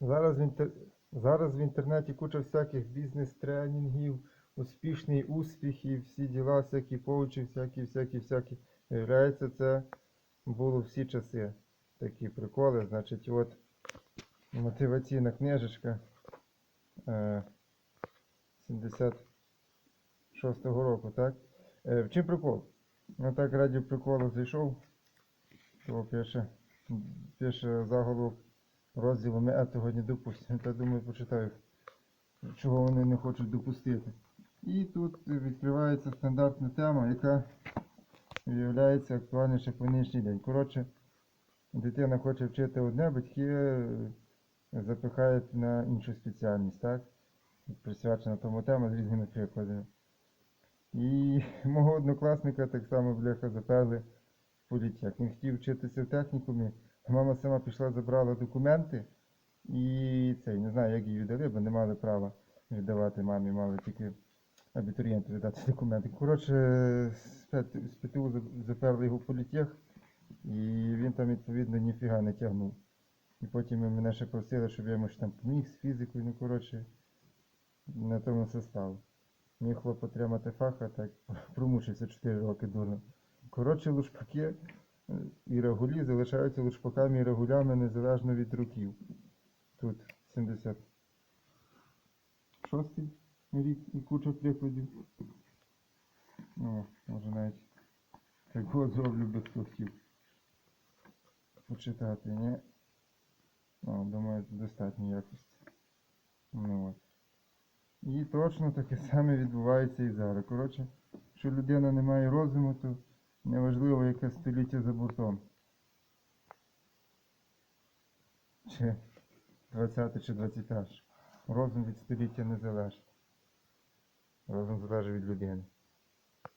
Зараз в, інтер... Зараз в інтернеті куча всяких бізнес-тренінгів, успішний успіх всі діла, всякі коучі, всякі, всякі, всякі. Виявляється, це було всі часи. Такі приколи. Значить, от мотиваційна книжечка е, 76-го року, так? Е, в чим прикол? Ну так раді приколу зайшов, то пише, пише заголовок розділу ми этого не допустимо. Та думаю, почитаю, чого вони не хочуть допустити. І тут відкривається стандартна тема, яка виявляється актуальніше по нинішній день. Коротше, дитина хоче вчити одне, батьки е, запихають на іншу спеціальність, так? Присвячена тому тема з різними прикладами. І мого однокласника так само бляха заперли в політех. Він хотів вчитися в технікумі. Мама сама пішла, забрала документи і цей, не знаю, як її віддали, бо не мали права віддавати мамі, мали тільки абітурієнту віддати документи. Коротше, з ПТУ заперли його в політех, і він там відповідно ніфіга не тягнув. І потім мене ще просили, щоб я йому ще там поміг з фізикою, ну коротше, на тому все стало. Міг хлоп отримати фах, а так промучився 4 роки дурно. Коротше, лушпаки і рагулі залишаються лушпаками і рагулями незалежно від років. Тут 76 рік і куча прикладів. О, може навіть так от зроблю без коштів. Почитати, ні? О, думаю, достатньо якості. Ну от. І точно таке саме відбувається і зараз. Коротше, якщо людина не має розуму, то неважливо, яке століття за бортом. Чи 20 чи 21. Розум від століття не залежить. Розум залежить від людини.